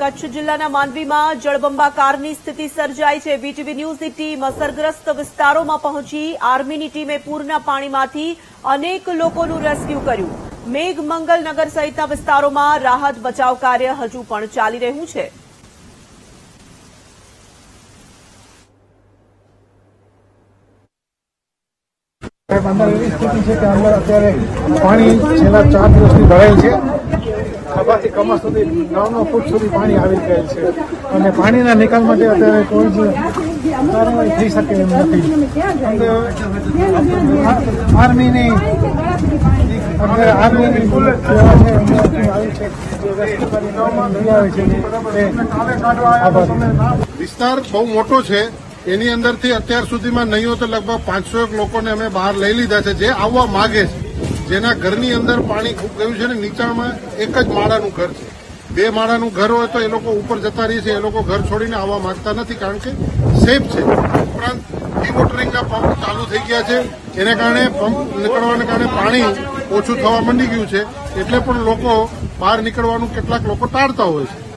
કચ્છ જિલ્લાના માંડવીમાં જળબંબાકારની સ્થિતિ સર્જાઈ છે. વીટીવી ન્યૂઝની ટીમ અસરગ્રસ્ત વિસ્તારોમાં પહોંચી. આર્મીની ટીમે પૂરના પાણીમાંથી અનેક લોકોનું રેસ્ક્યુ કર્યું. મેઘ મંગલનગર સહિતના વિસ્તારોમાં રાહત બચાવ કાર્ય હજુ પણ ચાલી રહ્યું છે. એવી સ્થિતિ છે કે અંદર અત્યારે પાણી છેલ્લા ચાર દિવસથી ભરાય છે. ખભાથી કમર સુધી નવ નવ ફૂટ સુધી પાણી આવી ગયેલ છે. અને પાણીના નિકાલ માટે અત્યારે કોઈ જ કાર્યવાહી થઈ શકે એમ નથી. આર્મીની આર્મીની આવી છે વિસ્તાર બહુ મોટો છે. એની અંદરથી અત્યાર સુધીમાં નહીં તો લગભગ પાંચસો એક લોકોને અમે બહાર લઈ લીધા છે. જે આવવા માગે છે. જેના ઘરની અંદર પાણી ખૂબ ગયું છે ને નીચાણમાં એક જ માળાનું ઘર છે. બે માળાનું ઘર હોય તો એ લોકો ઉપર જતા રહે છે, એ લોકો ઘર છોડીને આવવા માંગતા નથી કારણ કે સેફ છે. ઉપરાંત ડીવોટરિંગના પંપ ચાલુ થઈ ગયા છે. એને કારણે પંપ નીકળવાને કારણે પાણી ઓછું થવા માંડી ગયું છે. એટલે પણ લોકો બહાર નીકળવાનું કેટલાક લોકો ટાળતા હોય છે.